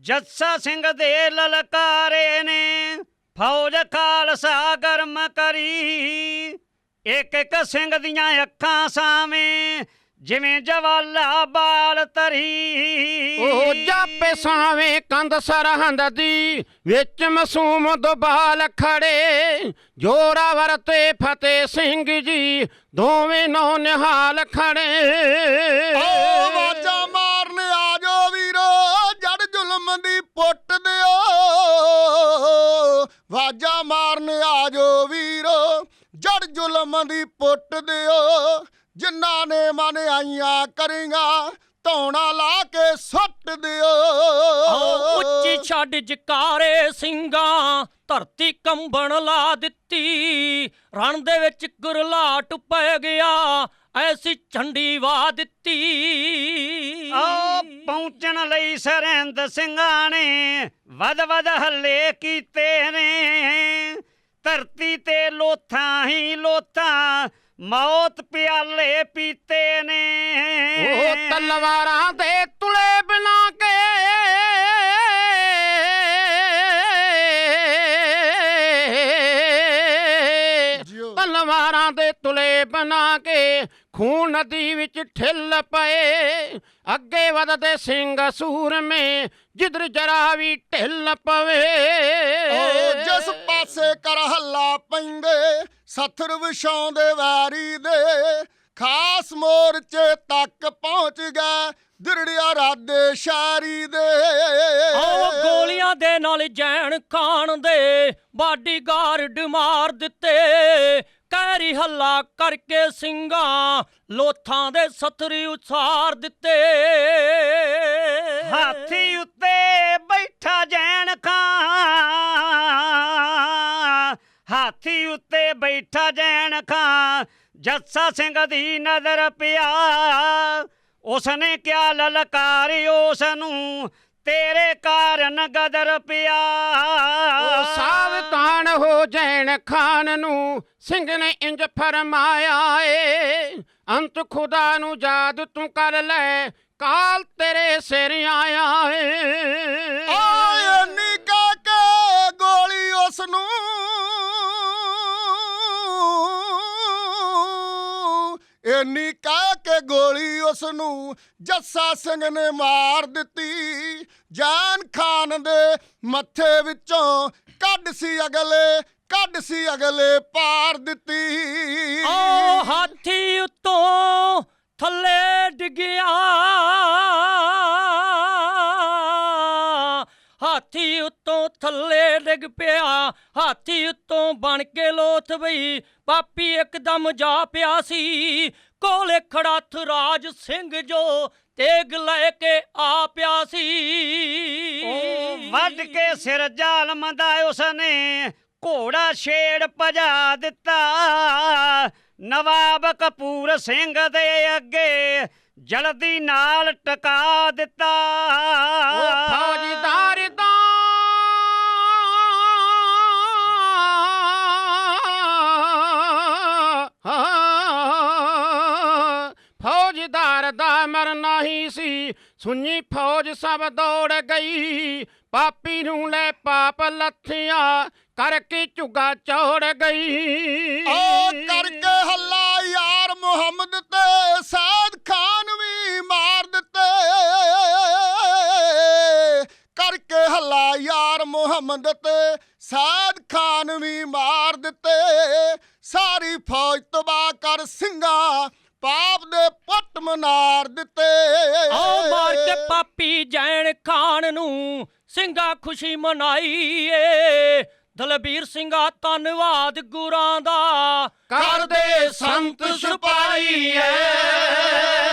ਜੱਸਾ ਸਿੰਘ ਦੇ ਲਲਕਾਰੇ ਨੇ ਫੌਜ ਖਾਲਸਾ ਗਰਮ ਕਰੀ। ਇੱਕ ਇੱਕ ਸਿੰਘ ਦੀਆਂ ਅੱਖਾਂ ਸਾਵੇਂ ਜਿਵੇਂ ਜਵਾਲਾ ਬਾਲ ਤਰੀ ਉਹ ਜਾਪੇ ਸਾਵੇਂ ਕੰਧ ਸਰਹੰਦ ਦੀ, ਵਿੱਚ ਮਾਸੂਮ ਦੁਬਾਲ ਖੜੇ। ਜੋਰਾਵਰ ਤੇ ਫਤਿਹ ਸਿੰਘ ਜੀ, ਦੋਵੇਂ ਨੌ ਨਿਹਾਲ ਖੜੇ। ਵਾਜਾ ਮਾਰਨ ਆਜੋ ਵੀਰੋ, ਜੜ ਜ਼ੁਲਮ ਦੀ ਪੁੱਟ ਦਿਓ। ਜਿਨ੍ਹਾਂ ਨੇ ਮਨ ਆਈਆਂ ਕਰੀਆਂ, ਧੌਣਾ ਲਾ ਕੇ ਸੁੱਟ ਦਿਓ। ਉੱਚੀ ਛੱਡ ਜਕਾਰੇ ਸਿੰਘਾਂ, ਧਰਤੀ ਕੰਬਣ ਲਾ ਦਿੱਤੀ। ਰਣ ਦੇ ਵਿੱਚ ਗੁਰਲਾਟ ਪੈ ਗਿਆ ਐਸੀ ਝੰਡੀ ਵਾ ਦਿੱਤੀ। ਆ ਪਹੁੰਚਣ ਲਈ ਸਰਹਿੰਦ ਸਿੰਘਾਂ ਨੇ ਵਦ ਵਦ ਹੱਲੇ ਕੀਤੇ ਨੇ। ਧਰਤੀ ਤੇ ਲੋਥਾਂ ਹੀ ਲੋਥਾਂ ਮੌਤ ਪਿਆਲੇ ਪੀਤੇ ਨੇ। ਉਹ ਤਲਵਾਰਾਂ ਦੇ ਤੁਲੇ ਬਣਾ ਕੇ। ਤਲਵਾਰਾਂ ਦੇ ਤੁਲੇ ਬਣਾ ਕੇ ਖੂਨ ਨਦੀ ਵਿੱਚ ਠਿੱਲ ਪਏ। ਅੱਗੇ ਵਧਦੇ ਸਿੰਘ ਸੂਰਮੇ ਜਿੱਧਰ ਜਰਾ ਵੀ ਢਿੱਲ ਪਵੇ। ਓ ਜਿਸ ਪਾਸੇ ਕਰ ਹੱਲਾ ਪੈਂਦੇ ਸੱਥਰ ਵਿਛਾਉਂਦੇ ਵਾਰੀ ਦੇ। ਖਾਸ ਮੋਰਚੇ ਤੱਕ ਪਹੁੰਚ ਗਿਆ ਦਿਰੜਿਆ ਰਾਦੇ ਸ਼ਾਰੀ ਦੇ। ਆਓ ਗੋਲੀਆਂ ਦੇ ਨਾਲ ਜੈਨ ਖਾਨ ਦੇ ਬਾਡੀਗਾਰਡ ਮਾਰ ਦਿੱਤੇ। ਕਹਿਰੀ ਹੱਲਾ ਕਰਕੇ ਸਿੰਘਾਂ ਲੋਥਾਂ ਦੇ ਸਥਰੀ ਉਸਾਰ ਦਿੱਤੇ। ਹਾਥੀ ਉੱਤੇ ਬੈਠਾ ਜੈਨ ਖਾਂ। ਹਾਥੀ ਉੱਤੇ ਬੈਠਾ ਜੈਨ ਖਾਂ, ਜੱਸਾ ਸਿੰਘ ਦੀ ਨਜ਼ਰ ਪਿਆ। ਉਸਨੇ ਕਿਹਾ ਲਲਕਾਰਿ ਉਸ ਨੂੰ ਤੇਰੇ ਕਾਰਨ ਗਦਰ ਪਿਆ। ਉਹ ਸਾਵਧਾਨ ਹੋ ਜੈਨ ਖਾਨ ਨੂੰ ਸਿੰਘ ਨੇ ਇੰਜ ਫਰਮਾਇਆ ਏ ਅੰਤ ਖੁਦਾ ਨੂੰ ਯਾਦ ਤੂੰ ਕਰ ਲੈ ਕਾਲ ਤੇਰੇ ਸਿਰ ਆਇਆ ਏ। ਆਏ ਇੰਨੀ ਕਹਿ ਕੇ ਗੋਲੀ ਉਸ ਨੂੰ ਜੱਸਾ ਸਿੰਘ ਨੇ ਮਾਰ ਦਿੱਤੀ। ਜਾਨ ਖਾਨ ਦੇ ਮੱਥੇ ਵਿੱਚੋਂ ਕੱਢ ਸੀ ਅਗਲੇ, ਕੱਢ ਸੀ ਅਗਲੇ ਪਾਰ ਦਿੱਤੀ। ਓ ਹਾਥੀ ਉੱਤੋਂ ਥੱਲੇ ਡਿੱਗਿਆ। ਹਾਥੀ ਉੱਤੋਂ ਥੱਲੇ ਡਿੱਗ ਪਿਆ। ਹਾਥੀ ਉੱਤੋਂ ਬਣ ਕੇ ਲੋਥ ਬਈ, ਪਾਪੀ ਇੱਕਦਮ ਜਾ ਪਿਆ ਸੀ। ਕੋਲੇ ਖੜਾ ਥਰਾਜ ਸਿੰਘ ਜੋ ਤੇਗ ਲੈ ਕੇ ਆ ਪਿਆ ਸੀ। ਉਹ ਵੱਢ ਕੇ ਸਿਰ ਜ਼ਾਲਮ ਦਾ ਉਸਨੇ ਘੋੜਾ ਛੇੜ ਭਜਾ ਦਿੱਤਾ। ਨਵਾਬ ਕਪੂਰ ਸਿੰਘ ਦੇ ਅੱਗੇ ਜਲਦੀ ਨਾਲ ਟਿਕਾ ਦਿੱਤਾ। ਉਹ ਫੌਜਦਾਰ ਮਰਨਾ ਹੀ ਸੀ। ਸੁਣੀ ਫੌਜ ਸਭ ਦੌੜ ਗਈ। ਪਾਪੀ ਨੂੰ ਲੈ ਪਾਪ ਲੱਥੀਆਂ, ਕਰਕੇ ਝੁੱਗਾ ਚੌੜ ਗਈ। ਓ ਕਰਕੇ ਹੱਲਾ ਯਾਰ ਮੁਹੰਮਦ ਤੇ, ਸਾਦ ਖਾਨ ਵੀ ਮਾਰ ਦਿੱਤੇ। ਕਰਕੇ ਹੱਲਾ ਯਾਰ ਮੁਹੰਮਦ ਤੇ, ਸਾਦ ਖਾਨ ਵੀ ਮਾਰ ਦਿੱਤੇ। ਸਾਰੀ ਫੌਜ ਤਬਾਹ ਕਰ ਸਿੰਘਾਂ ਪਾ ਮਨਾਰ ਦਿੱਤੇ। ਆਓ ਮਾਰ ਕੇ ਪਾਪੀ ਜੈਨ ਖਾਨ ਨੂੰ ਸਿੰਘਾ ਖੁਸ਼ੀ ਮਨਾਈ ਏ ਦਲਬੀਰ ਸਿੰਘਾ ਧੰਨਵਾਦ ਗੁਰਾਂ ਦਾ। ਕਰਦੇ ਸੰਤ ਸਿਪਾਹੀ ਐ